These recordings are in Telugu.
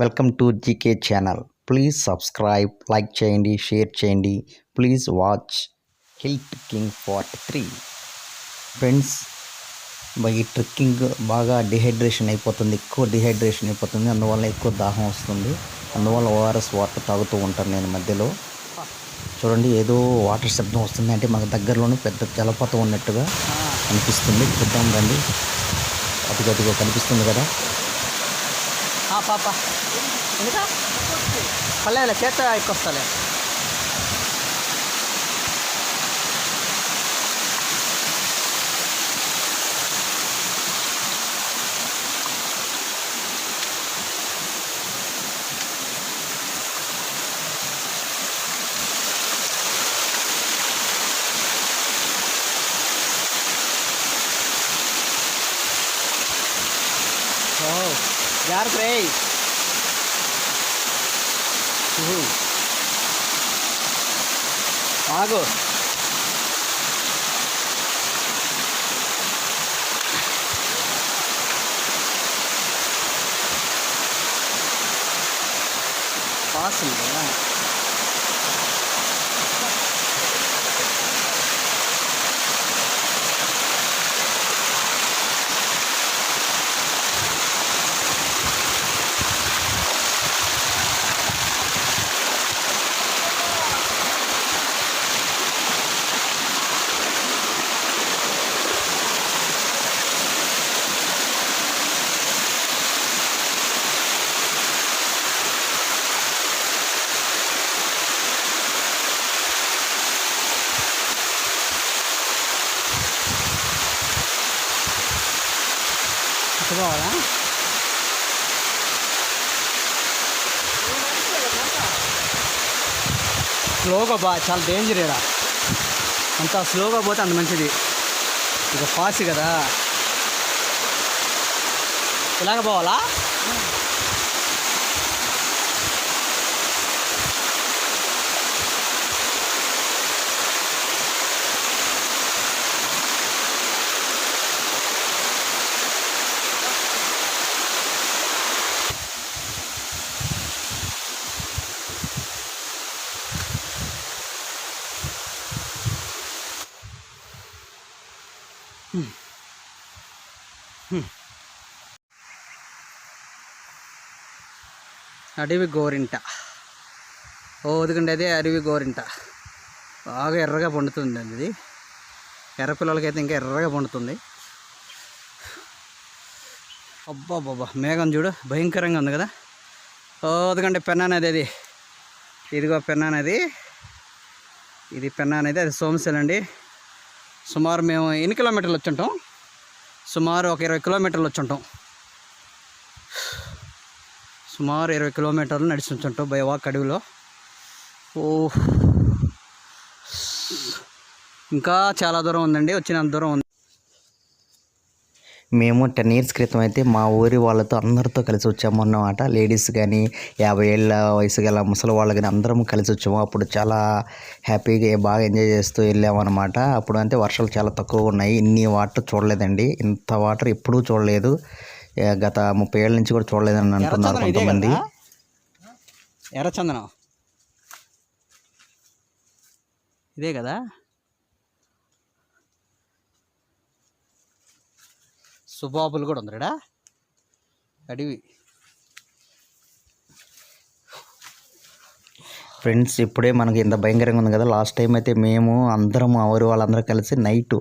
Welcome to GK channel. Please subscribe like చేయండి షేర్ చేయండి. Please watch hill king forty three. Friends ఈ ట్రెక్కింగ్ బాగా డిహైడ్రేషన్ అయిపోతుంది ఎక్కువ డిహైడ్రేషన్ అయిపోతుంది అందువల్ల ఎక్కువ దాహం వస్తుంది. అందువల్ల ఓఆర్ఎస్ వాటర్ తాగుతూ ఉంటాను నేను మధ్యలో. చూడండి ఏదో వాటర్ శబ్దం వస్తుంది అంటే మాకు దగ్గరలోనే పెద్ద జలపాతం ఉన్నట్టుగా అనిపిస్తుంది. చూద్దాం రండి. అదిగో కనిపిస్తుంది కదా. పాప ఎందుకా పర్లేదులే చేత ఎక్కువస్తాలే ఓ జాగ్రత్త రే ఆగు పాస్ ఉందా పోవాలా స్లోగా బా చాలా డేంజర్ ఇక్కడ అంత స్లోగా పోతే అంత మంచిది. ఇక ఫాస్ట్ కదా. ఇలాగ పోవాలా? Hmm. అడవి గోరింట. ఓ ఎందుకంటే అదే అడవి గోరింట. బాగా ఎర్రగా పండుతుంది అండి ఇది. ఎర్ర పిల్లలకైతే ఇంకా ఎర్రగా పండుతుంది. అబ్బా బాబా మేఘం చూడు భయంకరంగా ఉంది కదా. ఓ ఎందుకంటే పెన్నానది అది. ఇదిగో పెన్నా అనేది. ఇది పెన్నా అనేది అది సోమశిల అండి. సుమారు మేము ఎన్ని కిలోమీటర్లు వచ్చుంటాం సుమారు ఒక ఇరవై కిలోమీటర్లు వచ్చుంటాం. సుమారు ఇరవై కిలోమీటర్లు నడిచి ఉంచుంటాం బై వాక్ అడవిలో. ఓ ఇంకా చాలా దూరం ఉందండి వచ్చినంత దూరం ఉంది. మేము టెన్ ఇయర్స్ క్రితం అయితే మా ఊరి వాళ్ళతో అందరితో కలిసి వచ్చాము అన్నమాట. లేడీస్ కానీ యాభై ఏళ్ళ వయసు గల ముసలి వాళ్ళు కానీ అందరం కలిసి వచ్చాము. అప్పుడు చాలా హ్యాపీగా బాగా ఎంజాయ్ చేస్తూ వెళ్ళాము అనమాట అప్పుడు అంటే వర్షాలు చాలా తక్కువ ఉన్నాయి. ఇన్ని వాటర్ చూడలేదండి. ఇంత వాటర్ ఎప్పుడూ చూడలేదు. గత ముప్పై ఏళ్ళ నుంచి కూడా చూడలేదని అంటున్నారు కొంతమంది? ఎర్రచందనం ఇదే కదా? సుబాబులు కూడా ఉందిరా అడవి. ఫ్రెండ్స్ ఇప్పుడే మనకి ఇంత భయంకరంగా ఉంది కదా. లాస్ట్ టైం అయితే మేము అందరం ఊరి వాళ్ళందరూ కలిసి నైట్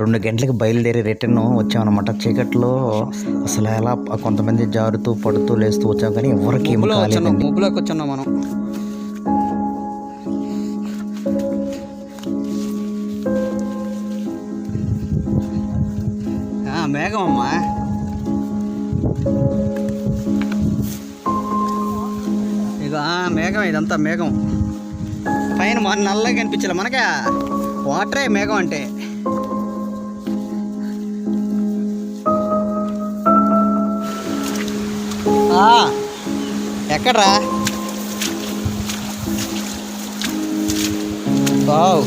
రెండు గంటలకు బయలుదేరి రిటర్న్ వచ్చామన్నమాట. చీకట్లో అసలు ఎలా కొంతమంది జారుతూ పడుతూ లేస్తూ వచ్చాం కానీ ఎవరికి ముబ్బులోకి వచ్చున్నాం మనం. ఆ, మేఘం అమ్మా ఇక మేఘం ఇదంతా మేఘం. పైన మన నల్లగా కనిపించలే మనకే? వాటరే మేఘం అంటే. ఆ, బావు.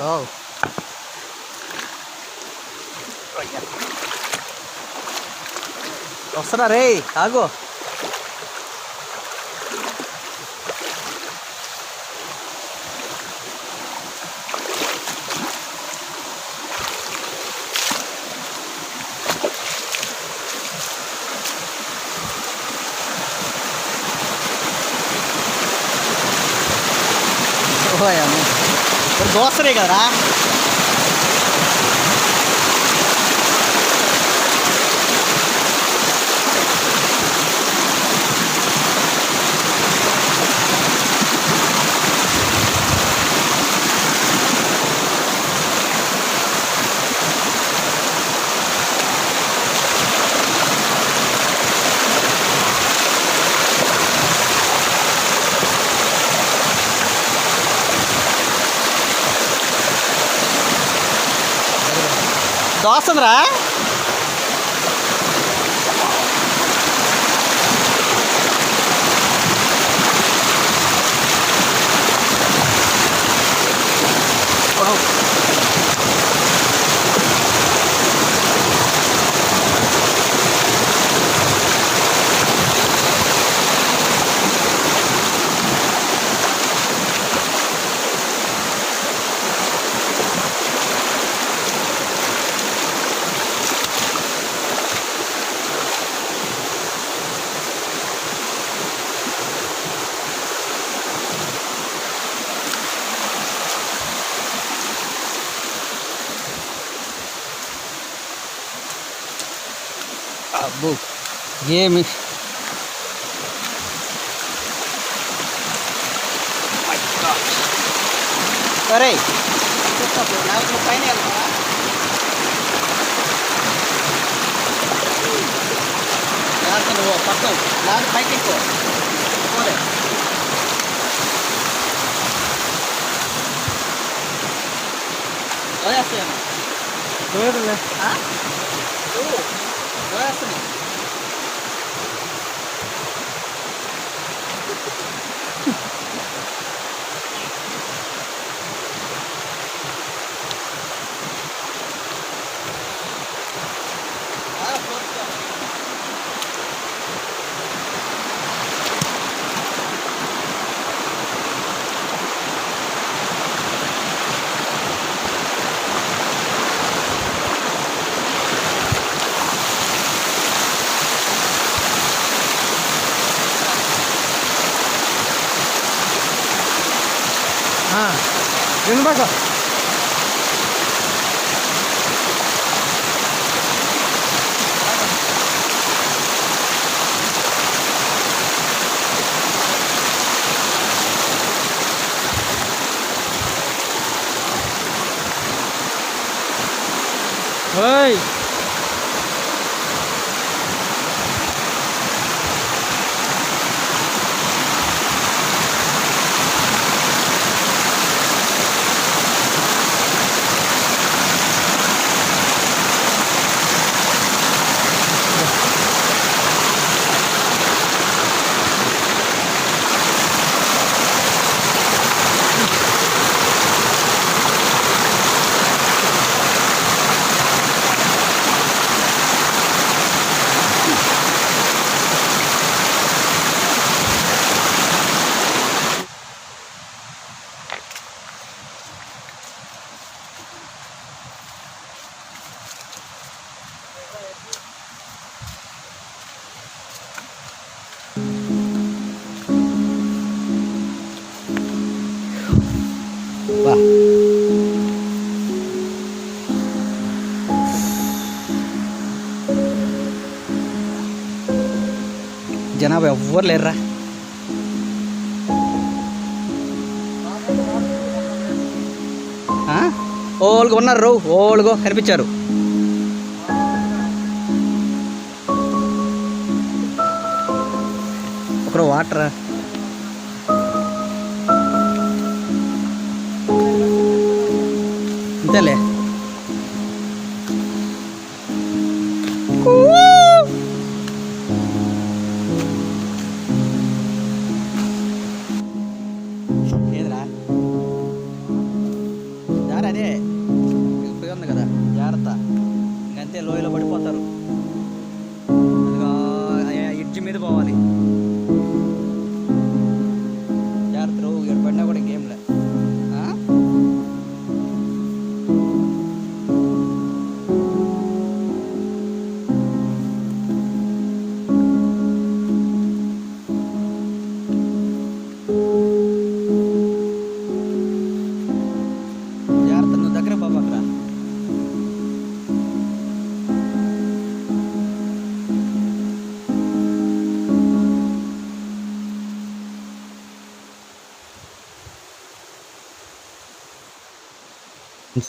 Oh. వస్తున్నా రే ఆగో Olha, mano. Nossa, negará. Né, వస్తుందిరా. అబ్బో. ఏమి? సరే పైన వెళ్తావా లేకపోతే నువ్వు పక్కన లేకపోతే పైకి ఎక్కువ పోలే పోయేస్తాను లేదులే Fascinating. 자. జనాభా ఎవ్వరు లేరురా. ఆ? ఉన్నారు రో ఓళ్ళుగో కనిపించారు. ఒకరు వాటర్? అంతేలే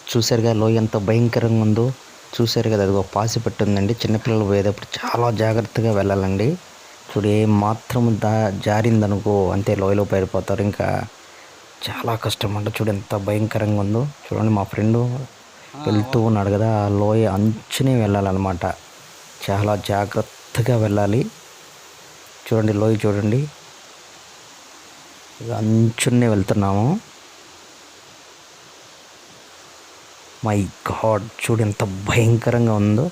చూసారుగా లోయ ఎంత భయంకరంగా ఉందో. చూసారు కదా అదిగో ఒక పాసి పెట్టి ఉందండి చిన్నపిల్లలు పోయేటప్పుడు చాలా జాగ్రత్తగా వెళ్ళాలండి. చూడు ఏం మాత్రం దా జారిందనుకో అంతే లోయలో పడిపోతారు ఇంకా చాలా కష్టం అంట చూడు ఎంత భయంకరంగా ఉందో. చూడండి మా ఫ్రెండ్ వెళ్తూ ఉన్నాడు కదా ఆ లోయ అంచునే వెళ్ళాలన్నమాట. చాలా జాగ్రత్తగా వెళ్ళాలి. చూడండి లోయ చూడండి. అంచునే వెళ్తున్నాము. మై గాడ్ చూడు ఎంత భయంకరంగా ఉందో?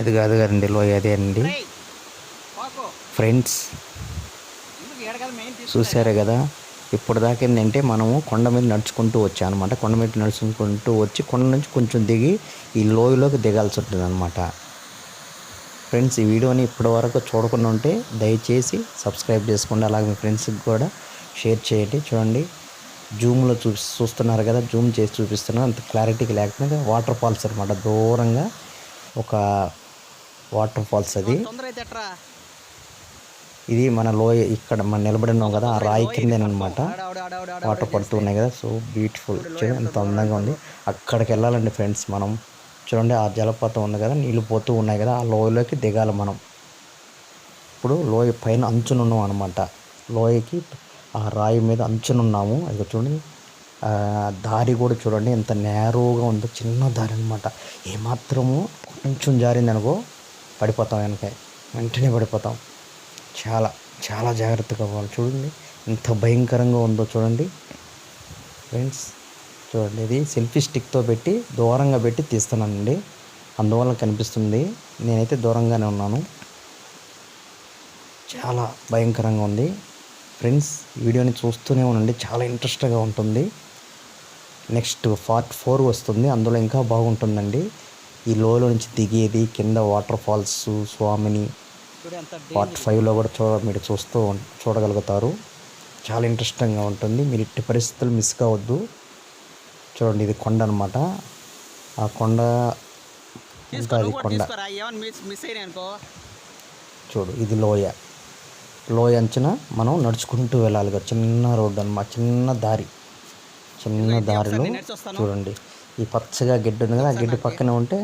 అది కాదు కదండి లోయ అదే అండి. ఫ్రెండ్స్? చూసారే కదా ఇప్పుడు దాకా ఏంటంటే మనము కొండ మీద నడుచుకుంటూ వచ్చాం అనమాట కొండ మీద నడుచుకుంటూ వచ్చి కొండ నుంచి కొంచెం దిగి ఈ లోయలోకి దిగాల్సి ఉంటుంది అనమాట ఫ్రెండ్స్ ఈ వీడియోని ఇప్పటి వరకు చూడకుండా ఉంటే దయచేసి సబ్స్క్రైబ్ చేసుకోండి. అలాగే మీ ఫ్రెండ్స్కి కూడా షేర్ చేయండి. చూడండి జూమ్లో చూ చూస్తున్నారు కదా జూమ్ చేసి చూపిస్తున్నారు అంత క్లారిటీగా లేకపోతే వాటర్ ఫాల్స్ అనమాట దూరంగా ఒక వాటర్ ఫాల్స్ అది. ఇది మన లోయ ఇక్కడ మనం నిలబడినాం కదా ఆ రాయి కిందేనమాట వాటర్ పడుతూ ఉన్నాయి కదా సో బ్యూటిఫుల్ చూడండి ఎంత అందంగా ఉంది. అక్కడికి వెళ్ళాలండి ఫ్రెండ్స్ మనం. చూడండి ఆ జలపాతం ఉంది కదా నీళ్ళు పోతూ ఉన్నాయి కదా ఆ లోయలోకి దిగాలి మనం. ఇప్పుడు లోయ పైన అంచునున్నాం అనమాట లోయకి ఆ రాయి మీద అంచునున్నాము. అది చూడండి. దారి కూడా చూడండి ఎంత నేరోగా ఉందో చిన్న దారి అనమాట ఏమాత్రము కొంచెం జారింది అనుకో పడిపోతాం వెనక. వెంటనే పడిపోతాం. చాలా చాలా జాగ్రత్తగా పోవాలి. చూడండి ఎంత భయంకరంగా ఉందో చూడండి. ఫ్రెండ్స్ చూడండి ఇది సెల్ఫీ స్టిక్తో పెట్టి దూరంగా పెట్టి తీస్తున్నానండి. అందువల్ల కనిపిస్తుంది. నేనైతే దూరంగానే ఉన్నాను. చాలా భయంకరంగా ఉంది. ఫ్రెండ్స్ వీడియోని చూస్తూనే ఉండండి. చాలా ఇంట్రెస్ట్గా ఉంటుంది. నెక్స్ట్ పార్ట్ ఫోర్ వస్తుంది. అందులో ఇంకా బాగుంటుందండి. ఈ లోలో నుంచి దిగేది కింద వాటర్ ఫాల్స్ స్వామిని పార్ట్ ఫైవ్లో కూడా చూడ మీరు చూస్తూ చూడగలుగుతారు. చాలా ఇంట్రెస్టింగ్గా ఉంటుంది. మీరు ఇట్టి పరిస్థితులు మిస్ కావద్దు. చూడండి ఇది కొండ అనమాట ఆ కొండ అది కూడా. చూడు ఇది లోయ. లోయ అంచున మనం నడుచుకుంటూ వెళ్ళాలి కదా. చిన్న రోడ్డు అనమాట చిన్న దారి. చిన్న దారిలో. చూడండి ఈ పచ్చగా గడ్డి ఉంది కదా ఆ గడ్డి పక్కన ఉంటే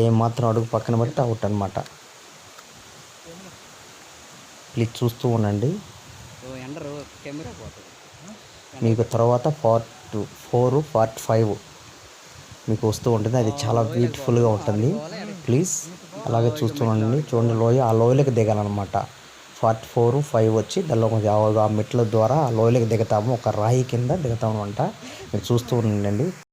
ఏ మాత్రం అడుగు పక్కన పడితే అవుట్ అనమాట ప్లీజ్ చూస్తూ ఉండండి. కెమెరా పోతుంది. మీకు తర్వాత పార్ట్ ఫోర్ పార్ట్ ఫైవ్ మీకు వస్తూ ఉంటుంది. అది చాలా బ్యూటిఫుల్గా ఉంటుంది. ప్లీజ్ అలాగే చూస్తూ ఉండండి. చూడండి లోయ ఆ లోయలకు దిగాలన్నమాట. పార్ట్ ఫోర్ ఫైవ్ వచ్చి దానిలో కొంచెం ఆ- మెట్ల ద్వారా ఆ లోయలకు దిగుతాము. ఒక రాయి కింద దిగుతాము అనమాట మీరు చూస్తూ ఉండండి.